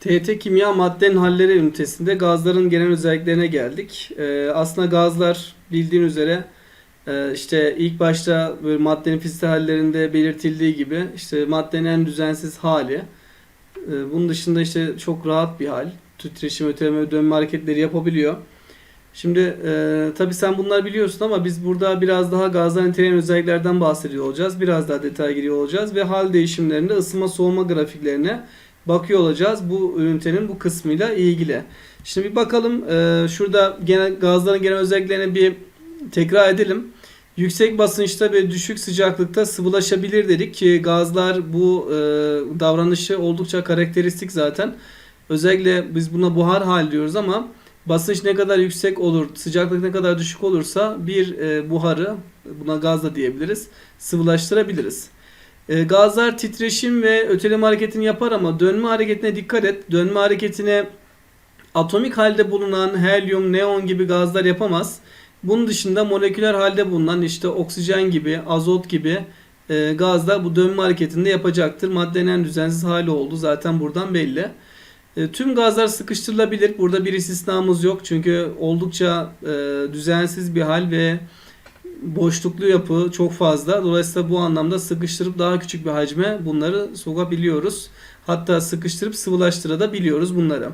TET Kimya Maddenin Halleri ünitesinde gazların genel özelliklerine geldik. Ee, aslında gazlar bildiğin üzere e, işte ilk başta böyle maddenin fiziksel hallerinde belirtildiği gibi işte maddenin en düzensiz hali. Ee, bunun dışında işte çok rahat bir hal. Titreşim, öteleme dönme hareketleri yapabiliyor. Şimdi e, tabii sen bunlar biliyorsun ama biz burada biraz daha gazların niteleyen özelliklerden bahsediyor olacağız. Biraz daha detay giriyor olacağız ve hal değişimlerinde ısınma soğuma grafiklerine bakıyor olacağız bu ünitenin bu kısmıyla ilgili. Şimdi bir bakalım e, şurada genel gazların genel özelliklerini bir tekrar edelim. Yüksek basınçta ve düşük sıcaklıkta sıvılaşabilir dedik ki gazlar bu e, davranışı oldukça karakteristik zaten. Özellikle biz buna buhar hal diyoruz ama basınç ne kadar yüksek olur, sıcaklık ne kadar düşük olursa bir e, buharı buna gaz da diyebiliriz sıvılaştırabiliriz. E, gazlar titreşim ve öteleme hareketini yapar ama dönme hareketine dikkat et. Dönme hareketine atomik halde bulunan helyum, neon gibi gazlar yapamaz. Bunun dışında moleküler halde bulunan işte oksijen gibi, azot gibi e, gazlar bu dönme hareketinde yapacaktır. Maddenin en düzensiz hali oldu zaten buradan belli. E, tüm gazlar sıkıştırılabilir. Burada bir istisnamız yok çünkü oldukça e, düzensiz bir hal ve boşluklu yapı çok fazla. Dolayısıyla bu anlamda sıkıştırıp daha küçük bir hacme bunları sokabiliyoruz. Hatta sıkıştırıp sıvılaştırabiliyoruz bunları.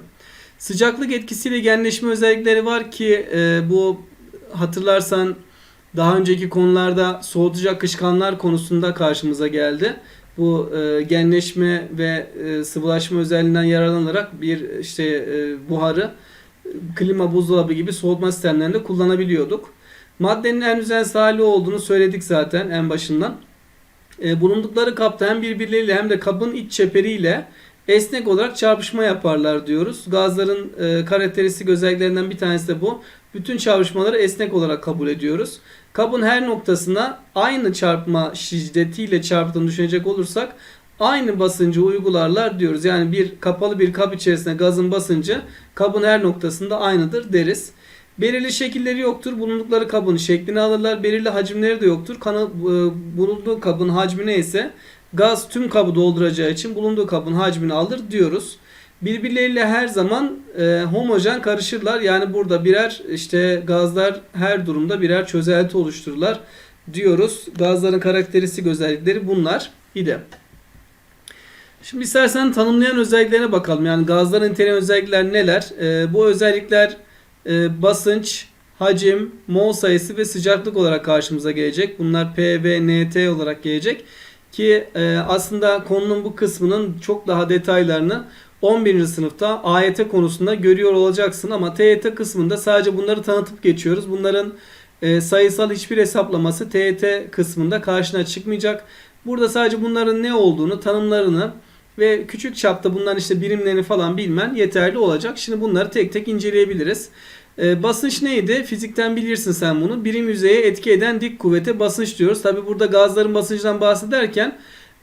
Sıcaklık etkisiyle genleşme özellikleri var ki e, bu hatırlarsan daha önceki konularda soğutucu akışkanlar konusunda karşımıza geldi. Bu e, genleşme ve e, sıvılaşma özelliğinden yararlanarak bir işte e, buharı klima buzdolabı gibi soğutma sistemlerinde kullanabiliyorduk. Maddenin en düzensiz hali olduğunu söyledik zaten en başından. E, bulundukları kapta hem birbirleriyle hem de kabın iç çeperiyle esnek olarak çarpışma yaparlar diyoruz. Gazların e, karakteristik özelliklerinden bir tanesi de bu. Bütün çarpışmaları esnek olarak kabul ediyoruz. Kabın her noktasına aynı çarpma şiddetiyle çarptığını düşünecek olursak aynı basıncı uygularlar diyoruz. Yani bir kapalı bir kap içerisinde gazın basıncı kabın her noktasında aynıdır deriz. Belirli şekilleri yoktur. Bulundukları kabın şeklini alırlar. Belirli hacimleri de yoktur. Kanı, e, bulunduğu kabın hacmi neyse gaz tüm kabı dolduracağı için bulunduğu kabın hacmini alır diyoruz. Birbirleriyle her zaman e, homojen karışırlar. Yani burada birer işte gazlar her durumda birer çözelti oluştururlar diyoruz. Gazların karakteristik özellikleri bunlar idi. Şimdi istersen tanımlayan özelliklerine bakalım. Yani gazların niteleyen özellikler neler? E, bu özellikler e, basınç, hacim, mol sayısı ve sıcaklık olarak karşımıza gelecek. Bunlar P ve NT olarak gelecek. Ki e, aslında konunun bu kısmının çok daha detaylarını 11. sınıfta AYT konusunda görüyor olacaksın ama TYT kısmında sadece bunları tanıtıp geçiyoruz. Bunların e, sayısal hiçbir hesaplaması TYT kısmında karşına çıkmayacak. Burada sadece bunların ne olduğunu, tanımlarını ve küçük çapta bunların işte birimlerini falan bilmen yeterli olacak. Şimdi bunları tek tek inceleyebiliriz. E, basınç neydi? Fizikten bilirsin sen bunu. Birim yüzeye etki eden dik kuvvete basınç diyoruz. Tabi burada gazların basıncından bahsederken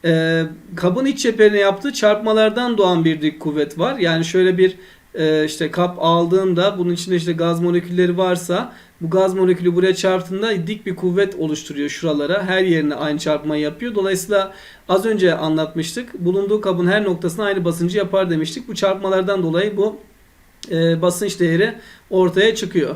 e, kabın iç çeperine yaptığı çarpmalardan doğan bir dik kuvvet var. Yani şöyle bir e, işte kap aldığında bunun içinde işte gaz molekülleri varsa bu gaz molekülü buraya çarptığında dik bir kuvvet oluşturuyor şuralara. Her yerine aynı çarpmayı yapıyor. Dolayısıyla az önce anlatmıştık. Bulunduğu kabın her noktasına aynı basıncı yapar demiştik. Bu çarpmalardan dolayı bu e, basınç değeri ortaya çıkıyor.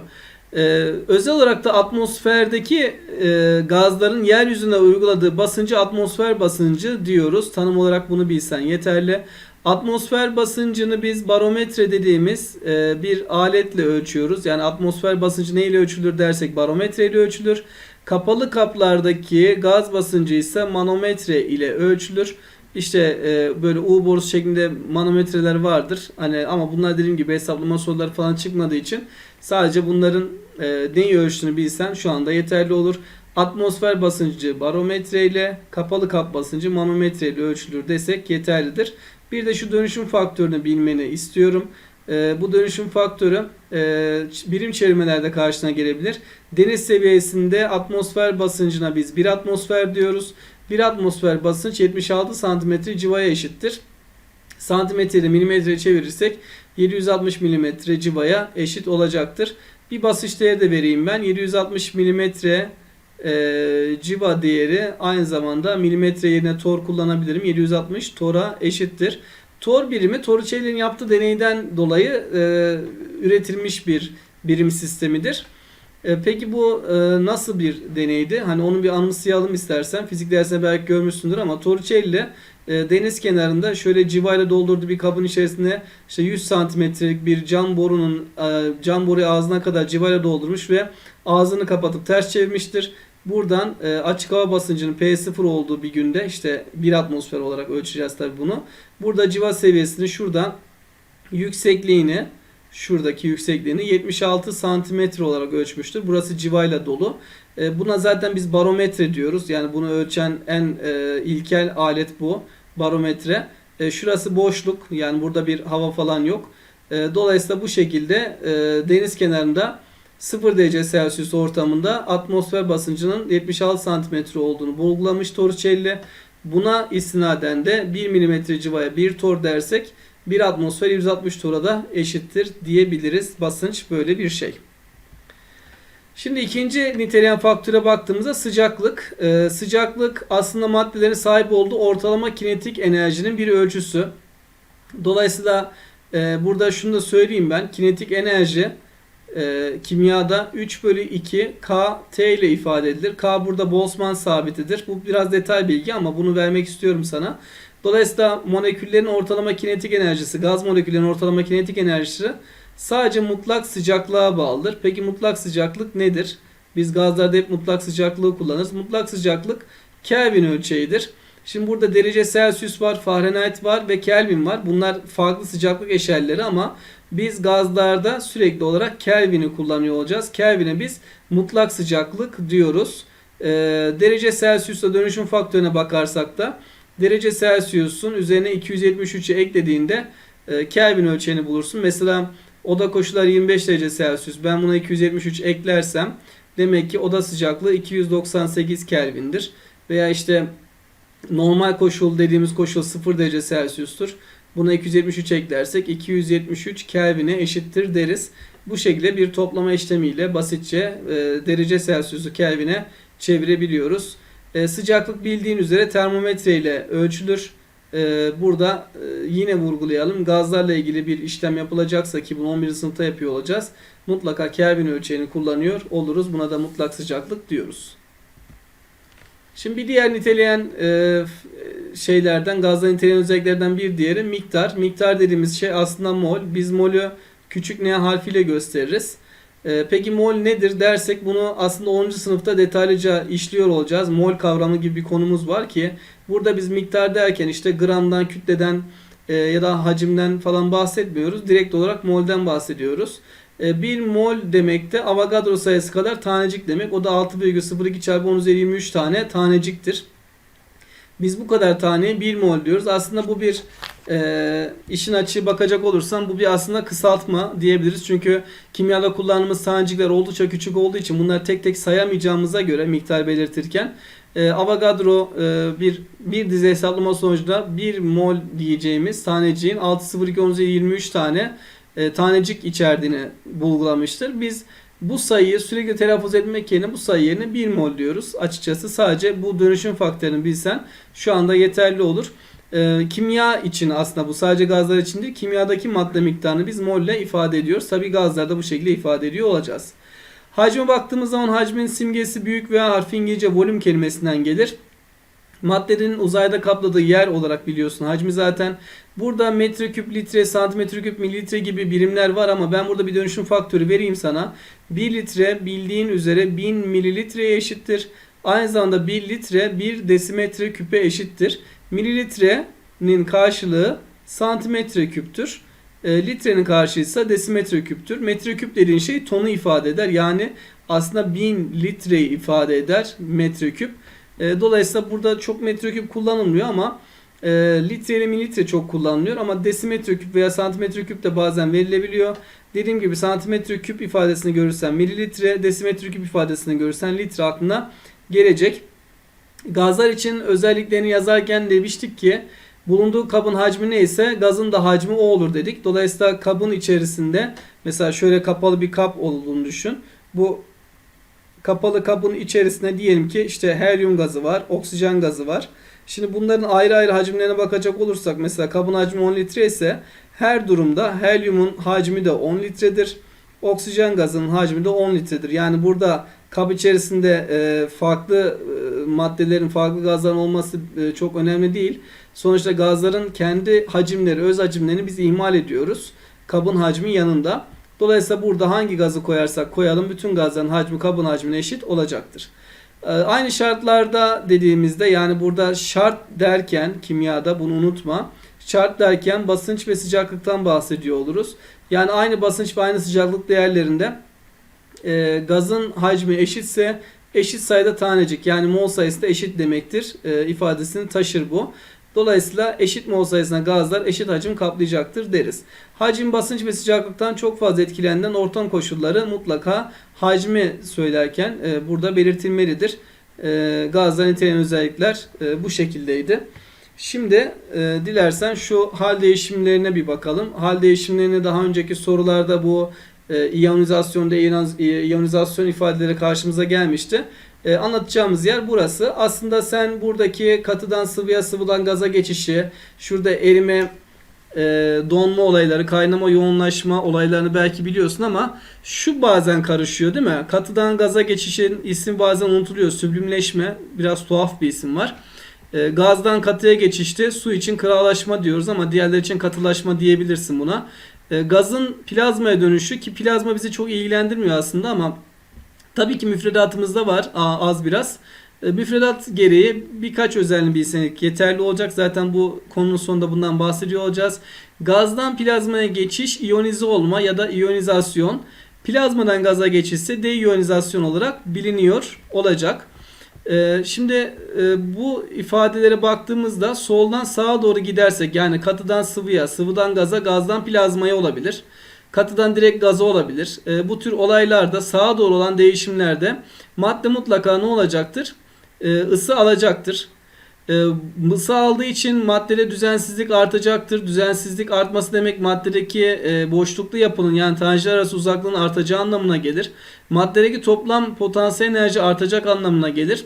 Ee, özel olarak da atmosferdeki e, gazların yeryüzüne uyguladığı basıncı atmosfer basıncı diyoruz. Tanım olarak bunu bilsen yeterli. Atmosfer basıncını biz barometre dediğimiz e, bir aletle ölçüyoruz. Yani atmosfer basıncı neyle ölçülür dersek barometre ile ölçülür. Kapalı kaplardaki gaz basıncı ise manometre ile ölçülür. İşte e, böyle U borusu şeklinde manometreler vardır. Hani ama bunlar dediğim gibi hesaplama soruları falan çıkmadığı için sadece bunların e, neyi ölçtüğünü bilsen şu anda yeterli olur. Atmosfer basıncı barometre ile kapalı kap basıncı manometre ile ölçülür desek yeterlidir. Bir de şu dönüşüm faktörünü bilmeni istiyorum. E, bu dönüşüm faktörü e, birim çevirmelerde karşına gelebilir. Deniz seviyesinde atmosfer basıncına biz 1 atmosfer diyoruz. 1 atmosfer basınç 76 santimetre civaya eşittir. Santimetreyi milimetre çevirirsek 760 milimetre civaya eşit olacaktır. Bir basınç değeri de vereyim ben. 760 milimetre e, civa değeri aynı zamanda milimetre yerine tor kullanabilirim. 760 tora eşittir. Tor birimi Torricelli'nin yaptığı deneyden dolayı e, üretilmiş bir birim sistemidir. E, peki bu e, nasıl bir deneydi? Hani onu bir anımsayalım istersen. Fizik dersinde belki görmüşsündür ama Torricelli e, deniz kenarında şöyle civayla doldurduğu bir kabın içerisine işte 100 santimetrelik bir cam borunun cam boruyu ağzına kadar civayla doldurmuş ve ağzını kapatıp ters çevirmiştir. Buradan açık hava basıncının P0 olduğu bir günde işte 1 atmosfer olarak ölçeceğiz tabi bunu. Burada civa seviyesini şuradan yüksekliğini şuradaki yüksekliğini 76 santimetre olarak ölçmüştür. Burası civayla dolu. E, buna zaten biz barometre diyoruz. Yani bunu ölçen en e, ilkel alet bu. Barometre. E, şurası boşluk. Yani burada bir hava falan yok. E, dolayısıyla bu şekilde e, deniz kenarında 0 derece Celsius ortamında atmosfer basıncının 76 santimetre olduğunu bulgulamış Torricelli. Buna istinaden de 1 milimetre civaya 1 tor dersek 1 atmosfer 160 tora da eşittir diyebiliriz. Basınç böyle bir şey. Şimdi ikinci niteleyen faktöre baktığımızda sıcaklık. Ee, sıcaklık aslında maddelerin sahip olduğu ortalama kinetik enerjinin bir ölçüsü. Dolayısıyla e, burada şunu da söyleyeyim ben. Kinetik enerji e, kimyada 3 bölü 2 K T ile ifade edilir. K burada Boltzmann sabitidir. Bu biraz detay bilgi ama bunu vermek istiyorum sana. Dolayısıyla moleküllerin ortalama kinetik enerjisi, gaz moleküllerinin ortalama kinetik enerjisi sadece mutlak sıcaklığa bağlıdır. Peki mutlak sıcaklık nedir? Biz gazlarda hep mutlak sıcaklığı kullanırız. Mutlak sıcaklık Kelvin ölçeğidir. Şimdi burada derece Celsius var, Fahrenheit var ve Kelvin var. Bunlar farklı sıcaklık eşelleri ama biz gazlarda sürekli olarak Kelvin'i kullanıyor olacağız. Kelvin'e biz mutlak sıcaklık diyoruz. Ee, derece Celsius'a dönüşüm faktörüne bakarsak da derece Celsius'un üzerine 273'ü eklediğinde e, Kelvin ölçeğini bulursun. Mesela oda koşulları 25 derece Celsius. Ben buna 273 eklersem demek ki oda sıcaklığı 298 Kelvin'dir. Veya işte normal koşul dediğimiz koşul 0 derece Celsius'tur. Buna 273 eklersek 273 Kelvin'e eşittir deriz. Bu şekilde bir toplama işlemiyle basitçe e, derece Celsius'u Kelvin'e çevirebiliyoruz. E, sıcaklık bildiğin üzere termometre ile ölçülür. E, burada e, yine vurgulayalım. Gazlarla ilgili bir işlem yapılacaksa ki bunu 11. sınıfta yapıyor olacağız. Mutlaka Kelvin ölçeğini kullanıyor oluruz. Buna da mutlak sıcaklık diyoruz. Şimdi bir diğer niteleyen e, şeylerden, gazla niteleyen özelliklerden bir diğeri miktar. Miktar dediğimiz şey aslında mol. Biz molü küçük n harfiyle gösteririz. E, peki mol nedir dersek bunu aslında 10. sınıfta detaylıca işliyor olacağız. Mol kavramı gibi bir konumuz var ki burada biz miktar derken işte gramdan, kütleden e, ya da hacimden falan bahsetmiyoruz. Direkt olarak molden bahsediyoruz. E, 1 mol demek de Avogadro sayısı kadar tanecik demek. O da 6,02 çarpı 10 üzeri 23 tane taneciktir. Biz bu kadar taneye 1 mol diyoruz. Aslında bu bir e, işin açığı bakacak olursam bu bir aslında kısaltma diyebiliriz. Çünkü kimyada kullandığımız tanecikler oldukça küçük olduğu için bunları tek tek sayamayacağımıza göre miktar belirtirken e, Avogadro e, bir bir dizi hesaplama sonucunda 1 mol diyeceğimiz taneciğin 6,02 23 tane e, tanecik içerdiğini bulgulamıştır. Biz bu sayıyı sürekli telaffuz etmek yerine bu sayı yerine 1 mol diyoruz. Açıkçası sadece bu dönüşüm faktörünü bilsen şu anda yeterli olur. E, kimya için aslında bu sadece gazlar için değil. Kimyadaki madde miktarını biz mol ile ifade ediyoruz. Tabi gazlarda bu şekilde ifade ediyor olacağız. Hacme baktığımız zaman hacmin simgesi büyük veya harfi İngilizce volüm kelimesinden gelir. Maddenin uzayda kapladığı yer olarak biliyorsun hacmi zaten. Burada metreküp, litre, santimetreküp, mililitre gibi birimler var ama ben burada bir dönüşüm faktörü vereyim sana. 1 litre bildiğin üzere 1000 mililitreye eşittir. Aynı zamanda 1 litre 1 desimetre küpe eşittir. Mililitrenin karşılığı santimetre küptür. E, litrenin karşılığı ise desimetre küptür. Metreküp dediğin şey tonu ifade eder. Yani aslında 1000 litreyi ifade eder metreküp. E, dolayısıyla burada çok metreküp kullanılmıyor ama e, litre ile mililitre çok kullanılıyor ama desimetre küp veya santimetre küp de bazen verilebiliyor. Dediğim gibi santimetre küp ifadesini görürsen mililitre, desimetre küp ifadesini görürsen litre aklına gelecek. Gazlar için özelliklerini yazarken demiştik ki Bulunduğu kabın hacmi neyse gazın da hacmi o olur dedik. Dolayısıyla kabın içerisinde mesela şöyle kapalı bir kap olduğunu düşün. Bu kapalı kabın içerisinde diyelim ki işte helyum gazı var, oksijen gazı var. Şimdi bunların ayrı ayrı hacimlerine bakacak olursak mesela kabın hacmi 10 litre ise her durumda helyumun hacmi de 10 litredir. Oksijen gazının hacmi de 10 litredir. Yani burada kap içerisinde e, farklı e, maddelerin, farklı gazların olması e, çok önemli değil. Sonuçta gazların kendi hacimleri, öz hacimlerini biz ihmal ediyoruz. Kabın hacmi yanında. Dolayısıyla burada hangi gazı koyarsak koyalım bütün gazların hacmi kabın hacmine eşit olacaktır. Ee, Aynı şartlarda dediğimizde yani burada şart derken kimyada bunu unutma. Şart derken basınç ve sıcaklıktan bahsediyor oluruz. Yani aynı basınç ve aynı sıcaklık değerlerinde e, gazın hacmi eşitse eşit sayıda tanecik yani mol sayısı da eşit demektir e, ifadesini taşır bu. Dolayısıyla eşit mol sayısına gazlar eşit hacim kaplayacaktır deriz. Hacim, basınç ve sıcaklıktan çok fazla etkilenen ortam koşulları mutlaka hacmi söylerken e, burada belirtilmelidir. E, gazların niteleyen özellikler e, bu şekildeydi. Şimdi e, dilersen şu hal değişimlerine bir bakalım. Hal değişimlerini daha önceki sorularda bu e, iyonizasyonda iyoniz- iyonizasyon ifadeleri karşımıza gelmişti. E, anlatacağımız yer burası. Aslında sen buradaki katıdan sıvıya, sıvıdan gaza geçişi, şurada erime, e, donma olayları, kaynama, yoğunlaşma olaylarını belki biliyorsun ama şu bazen karışıyor değil mi? Katıdan gaza geçişin ismi bazen unutuluyor. Süblimleşme biraz tuhaf bir isim var. E, gazdan katıya geçişte su için kıralaşma diyoruz ama diğerleri için katılaşma diyebilirsin buna. E, gazın plazmaya dönüşü ki plazma bizi çok ilgilendirmiyor aslında ama tabii ki müfredatımızda var az biraz. E, Müfredat gereği birkaç özelliğini bilsek yeterli olacak. Zaten bu konunun sonunda bundan bahsediyor olacağız. Gazdan plazmaya geçiş iyonize olma ya da iyonizasyon. Plazmadan gaza geçişse deiyonizasyon olarak biliniyor olacak. Ee, şimdi e, bu ifadelere baktığımızda soldan sağa doğru gidersek yani katıdan sıvıya, sıvıdan gaza, gazdan plazmaya olabilir. Katıdan direkt gaza olabilir. Ee, bu tür olaylarda sağa doğru olan değişimlerde madde mutlaka ne olacaktır? Ee, ısı alacaktır. Ee, ısı aldığı için maddede düzensizlik artacaktır. Düzensizlik artması demek maddedeki e, boşluklu yapının yani tanecikler arası uzaklığın artacağı anlamına gelir. Maddedeki toplam potansiyel enerji artacak anlamına gelir.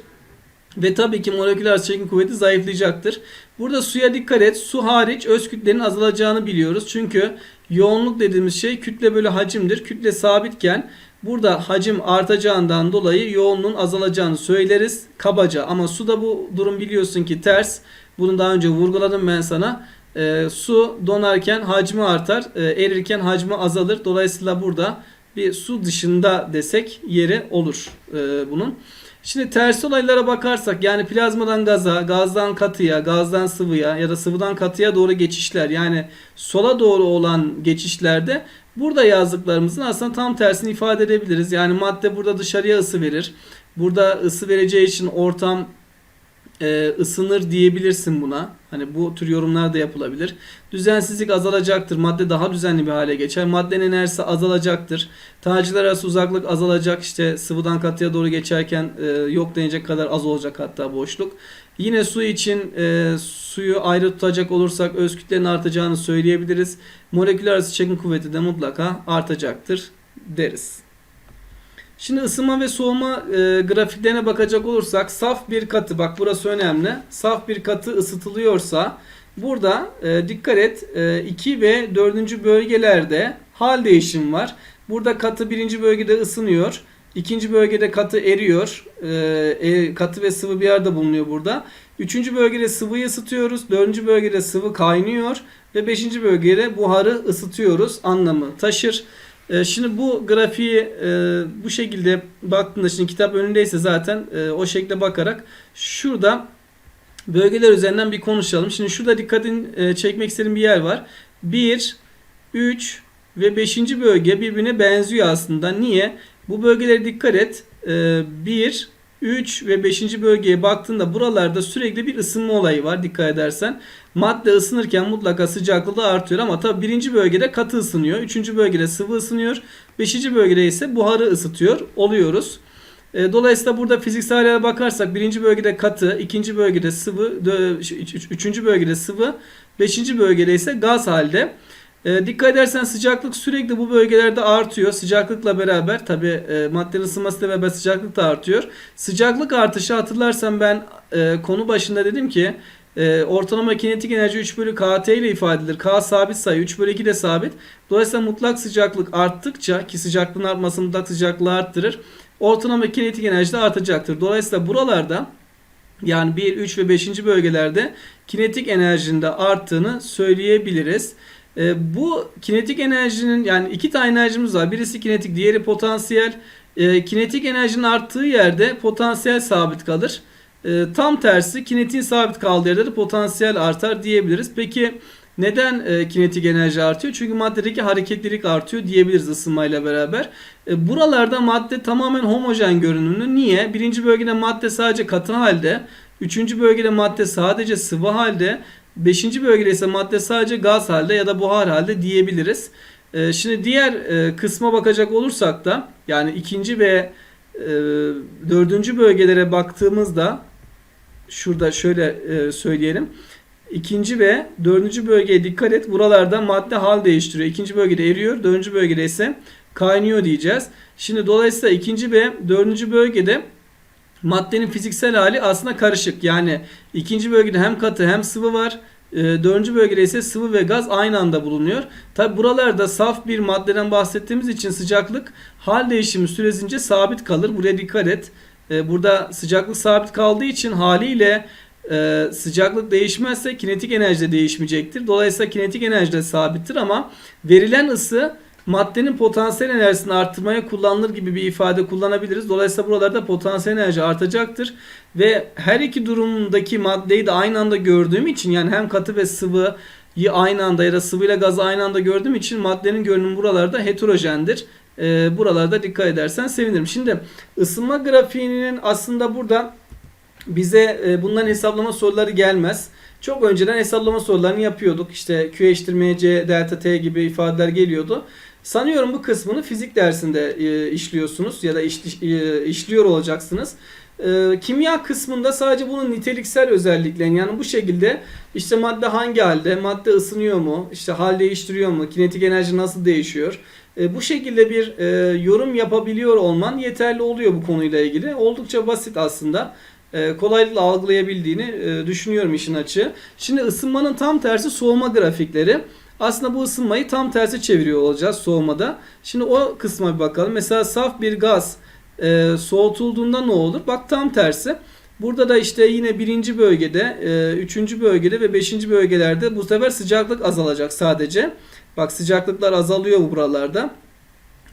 Ve tabii ki moleküler çekim kuvveti zayıflayacaktır. Burada suya dikkat et. Su hariç öz kütlenin azalacağını biliyoruz. Çünkü yoğunluk dediğimiz şey kütle bölü hacimdir. Kütle sabitken burada hacim artacağından dolayı yoğunluğun azalacağını söyleriz kabaca. Ama suda bu durum biliyorsun ki ters. Bunu daha önce vurguladım ben sana. Ee, su donarken hacmi artar, e, erirken hacmi azalır. Dolayısıyla burada bir su dışında desek yeri olur e, bunun. Şimdi tersi olaylara bakarsak yani plazmadan gaza, gazdan katıya, gazdan sıvıya ya da sıvıdan katıya doğru geçişler yani sola doğru olan geçişlerde burada yazdıklarımızın aslında tam tersini ifade edebiliriz. Yani madde burada dışarıya ısı verir. Burada ısı vereceği için ortam e, ısınır diyebilirsin buna. Hani bu tür yorumlar da yapılabilir. Düzensizlik azalacaktır. Madde daha düzenli bir hale geçer. Maddenin enerjisi azalacaktır. Tanecikler arası uzaklık azalacak. İşte sıvıdan katıya doğru geçerken e, yok denecek kadar az olacak hatta boşluk. Yine su için e, suyu ayrı tutacak olursak öz kütlenin artacağını söyleyebiliriz. Moleküler arası çekim kuvveti de mutlaka artacaktır deriz. Şimdi ısınma ve soğuma e, grafiklerine bakacak olursak saf bir katı bak burası önemli. Saf bir katı ısıtılıyorsa burada e, dikkat et 2 ve 4. bölgelerde hal değişim var. Burada katı birinci bölgede ısınıyor. ikinci bölgede katı eriyor. E, e, katı ve sıvı bir arada bulunuyor burada. Üçüncü bölgede sıvıyı ısıtıyoruz. Dördüncü bölgede sıvı kaynıyor. Ve beşinci bölgede buharı ısıtıyoruz anlamı taşır. E, Şimdi bu grafiği e, bu şekilde baktığında şimdi kitap önündeyse zaten e, o şekilde bakarak şurada bölgeler üzerinden bir konuşalım. Şimdi şurada dikkatin çekmek istediğim bir yer var. 1, 3 ve 5. bölge birbirine benziyor aslında. Niye? Bu bölgelere dikkat et. E, 1, 3 ve 5. bölgeye baktığında buralarda sürekli bir ısınma olayı var dikkat edersen. Madde ısınırken mutlaka sıcaklığı artıyor ama tabi birinci bölgede katı ısınıyor. Üçüncü bölgede sıvı ısınıyor. Beşinci bölgede ise buharı ısıtıyor oluyoruz. E, dolayısıyla burada fiziksel bakarsak birinci bölgede katı, ikinci bölgede sıvı, üçüncü bölgede sıvı, beşinci bölgede ise gaz halde. E, dikkat edersen sıcaklık sürekli bu bölgelerde artıyor. Sıcaklıkla beraber tabi e, maddenin ısınmasıyla beraber sıcaklık da artıyor. Sıcaklık artışı hatırlarsan ben e, konu başında dedim ki e, ortalama kinetik enerji 3 bölü KT ile ifade edilir. K sabit sayı 3 bölü 2 de sabit. Dolayısıyla mutlak sıcaklık arttıkça ki sıcaklığın artması mutlak sıcaklığı arttırır. Ortalama kinetik enerji de artacaktır. Dolayısıyla buralarda yani 1, 3 ve 5. bölgelerde kinetik enerjinin de arttığını söyleyebiliriz. E, bu kinetik enerjinin yani iki tane enerjimiz var. Birisi kinetik, diğeri potansiyel. E, kinetik enerjinin arttığı yerde potansiyel sabit kalır. E, tam tersi kinetiğin sabit kaldığı potansiyel artar diyebiliriz. Peki neden e, kinetik enerji artıyor? Çünkü maddedeki hareketlilik artıyor diyebiliriz ısınmayla beraber. E, buralarda madde tamamen homojen görünümlü. Niye? Birinci bölgede madde sadece katı halde. Üçüncü bölgede madde sadece sıvı halde. Beşinci bölgede ise madde sadece gaz halde ya da buhar halde diyebiliriz. E, şimdi diğer e, kısma bakacak olursak da yani ikinci ve e, dördüncü bölgelere baktığımızda şurada şöyle e, söyleyelim. İkinci ve dördüncü bölgeye dikkat et. Buralarda madde hal değiştiriyor. İkinci bölgede eriyor. Dördüncü bölgede ise kaynıyor diyeceğiz. Şimdi dolayısıyla ikinci ve dördüncü bölgede maddenin fiziksel hali aslında karışık. Yani ikinci bölgede hem katı hem sıvı var. E, dördüncü bölgede ise sıvı ve gaz aynı anda bulunuyor. Tabi buralarda saf bir maddeden bahsettiğimiz için sıcaklık hal değişimi süresince sabit kalır. Buraya dikkat et. E, burada sıcaklık sabit kaldığı için haliyle e, sıcaklık değişmezse kinetik enerji de değişmeyecektir. Dolayısıyla kinetik enerji de sabittir ama verilen ısı maddenin potansiyel enerjisini arttırmaya kullanılır gibi bir ifade kullanabiliriz. Dolayısıyla buralarda potansiyel enerji artacaktır. Ve her iki durumdaki maddeyi de aynı anda gördüğüm için yani hem katı ve sıvıyı aynı anda ya da sıvıyla gazı aynı anda gördüğüm için maddenin görünümü buralarda heterojendir. Ee, buralarda dikkat edersen sevinirim. Şimdi ısınma grafiğinin aslında burada bize e, bunların hesaplama soruları gelmez. Çok önceden hesaplama sorularını yapıyorduk. İşte Q eşittir mc delta t gibi ifadeler geliyordu. Sanıyorum bu kısmını fizik dersinde e, işliyorsunuz ya da iş, e, işliyor olacaksınız. E, kimya kısmında sadece bunun niteliksel özelliklerini yani bu şekilde işte madde hangi halde, madde ısınıyor mu, işte hal değiştiriyor mu, kinetik enerji nasıl değişiyor. E, bu şekilde bir e, yorum yapabiliyor olman yeterli oluyor bu konuyla ilgili. Oldukça basit aslında e, kolaylıkla algılayabildiğini düşünüyorum işin açığı. Şimdi ısınmanın tam tersi soğuma grafikleri. Aslında bu ısınmayı tam tersi çeviriyor olacağız soğumada. Şimdi o kısma bir bakalım. Mesela saf bir gaz soğutulduğunda ne olur? Bak tam tersi. Burada da işte yine birinci bölgede, üçüncü bölgede ve beşinci bölgelerde bu sefer sıcaklık azalacak sadece. Bak sıcaklıklar azalıyor bu buralarda.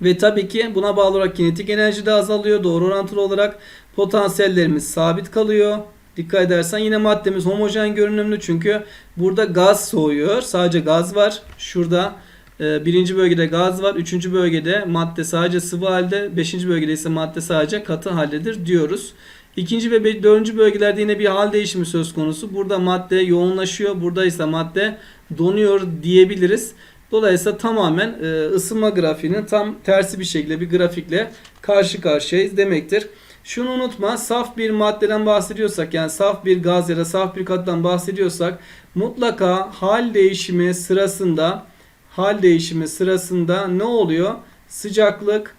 Ve tabii ki buna bağlı olarak kinetik enerji de azalıyor. Doğru orantılı olarak potansiyellerimiz sabit kalıyor. Dikkat edersen yine maddemiz homojen görünümlü çünkü burada gaz soğuyor. Sadece gaz var. Şurada e, birinci bölgede gaz var. Üçüncü bölgede madde sadece sıvı halde. Beşinci bölgede ise madde sadece katı haldedir diyoruz. İkinci ve dördüncü bölgelerde yine bir hal değişimi söz konusu. Burada madde yoğunlaşıyor. Burada ise madde donuyor diyebiliriz. Dolayısıyla tamamen e, ısınma grafiğinin tam tersi bir şekilde bir grafikle karşı karşıyayız demektir. Şunu unutma saf bir maddeden bahsediyorsak yani saf bir gaz ya da saf bir katıdan bahsediyorsak mutlaka hal değişimi sırasında hal değişimi sırasında ne oluyor? Sıcaklık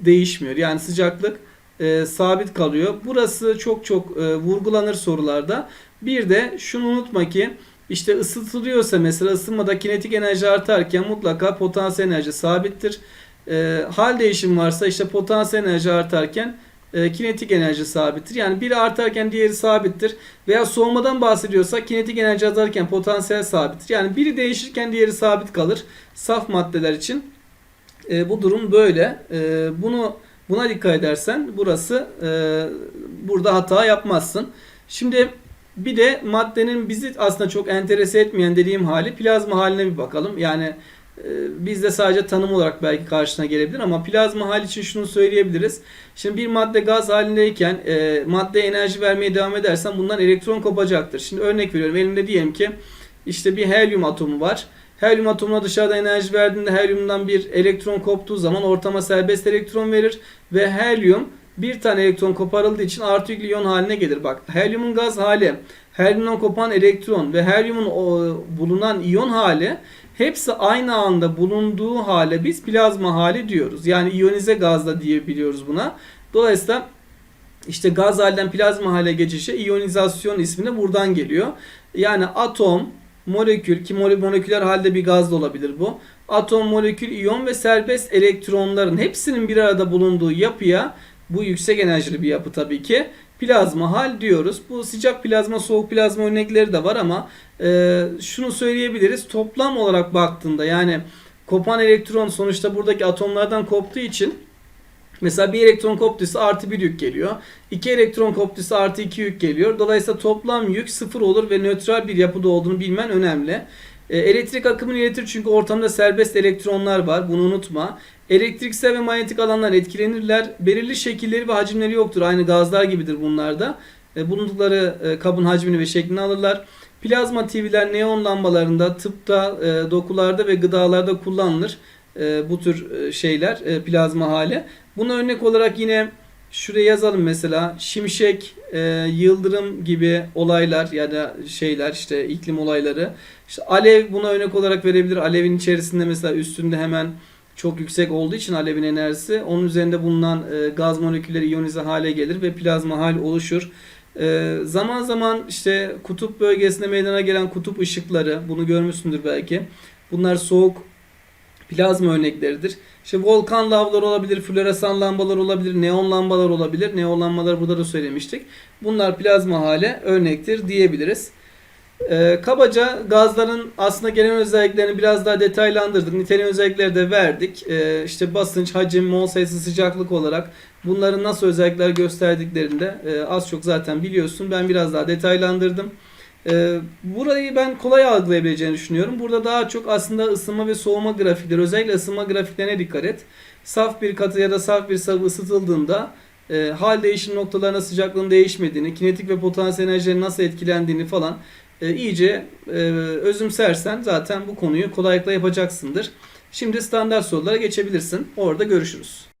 değişmiyor. Yani sıcaklık e, sabit kalıyor. Burası çok çok e, vurgulanır sorularda. Bir de şunu unutma ki işte ısıtılıyorsa mesela ısınmada kinetik enerji artarken mutlaka potansiyel enerji sabittir. E, hal değişimi varsa işte potansiyel enerji artarken e, kinetik enerji sabittir. Yani biri artarken diğeri sabittir. Veya soğumadan bahsediyorsak kinetik enerji azalırken potansiyel sabittir. Yani biri değişirken diğeri sabit kalır. Saf maddeler için e, bu durum böyle. E, bunu buna dikkat edersen burası e, burada hata yapmazsın. Şimdi bir de maddenin bizi aslında çok enterese etmeyen dediğim hali plazma haline bir bakalım. Yani e, bizde sadece tanım olarak belki karşına gelebilir ama plazma hali için şunu söyleyebiliriz. Şimdi bir madde gaz halindeyken e, madde enerji vermeye devam edersen bundan elektron kopacaktır. Şimdi örnek veriyorum elimde diyelim ki işte bir helyum atomu var. Helyum atomuna dışarıdan enerji verdiğinde helyumdan bir elektron koptuğu zaman ortama serbest elektron verir ve helyum bir tane elektron koparıldığı için artı yüklü iyon haline gelir. Bak helyumun gaz hali, helyumdan kopan elektron ve helyumun bulunan iyon hali hepsi aynı anda bulunduğu hale biz plazma hali diyoruz. Yani iyonize gazda diyebiliyoruz buna. Dolayısıyla işte gaz halden plazma hale geçişe iyonizasyon ismi buradan geliyor. Yani atom, molekül ki mole- moleküler halde bir gaz da olabilir bu. Atom, molekül, iyon ve serbest elektronların hepsinin bir arada bulunduğu yapıya bu yüksek enerjili bir yapı tabii ki plazma hal diyoruz. Bu sıcak plazma, soğuk plazma örnekleri de var ama e, şunu söyleyebiliriz. Toplam olarak baktığında yani kopan elektron sonuçta buradaki atomlardan koptuğu için Mesela bir elektron koptuysa artı bir yük geliyor. İki elektron koptuysa artı iki yük geliyor. Dolayısıyla toplam yük sıfır olur ve nötral bir yapıda olduğunu bilmen önemli. E, elektrik akımını iletir çünkü ortamda serbest elektronlar var. Bunu unutma. Elektriksel ve manyetik alanlar etkilenirler. Belirli şekilleri ve hacimleri yoktur. Aynı gazlar gibidir bunlar da. E, bulundukları e, kabın hacmini ve şeklini alırlar. Plazma TV'ler neon lambalarında, tıpta, e, dokularda ve gıdalarda kullanılır. E, bu tür e, şeyler e, plazma hali. Buna örnek olarak yine şuraya yazalım mesela şimşek, e, yıldırım gibi olaylar ya da şeyler işte iklim olayları. İşte alev buna örnek olarak verebilir. Alevin içerisinde mesela üstünde hemen çok yüksek olduğu için alevin enerjisi onun üzerinde bulunan e, gaz molekülleri iyonize hale gelir ve plazma hal oluşur. E, zaman zaman işte kutup bölgesinde meydana gelen kutup ışıkları bunu görmüşsündür belki. Bunlar soğuk plazma örnekleridir. İşte volkan lavları olabilir, floresan lambalar olabilir, neon lambalar olabilir. Neon lambaları burada da söylemiştik. Bunlar plazma hale örnektir diyebiliriz. Ee, kabaca gazların aslında genel özelliklerini biraz daha detaylandırdık. Nitelik özellikleri de verdik. Ee, işte basınç, hacim, mol sayısı, sıcaklık olarak bunların nasıl özellikler gösterdiklerini de e, az çok zaten biliyorsun. Ben biraz daha detaylandırdım. Ee, burayı ben kolay algılayabileceğini düşünüyorum. Burada daha çok aslında ısınma ve soğuma grafikleri, özellikle ısınma grafiklerine dikkat et. Saf bir katı ya da saf bir sıvı ısıtıldığında e, hal değişim noktalarına sıcaklığın değişmediğini, kinetik ve potansiyel enerjilerin nasıl etkilendiğini falan e, iyice e, özümsersen zaten bu konuyu kolaylıkla yapacaksındır. Şimdi standart sorulara geçebilirsin. Orada görüşürüz.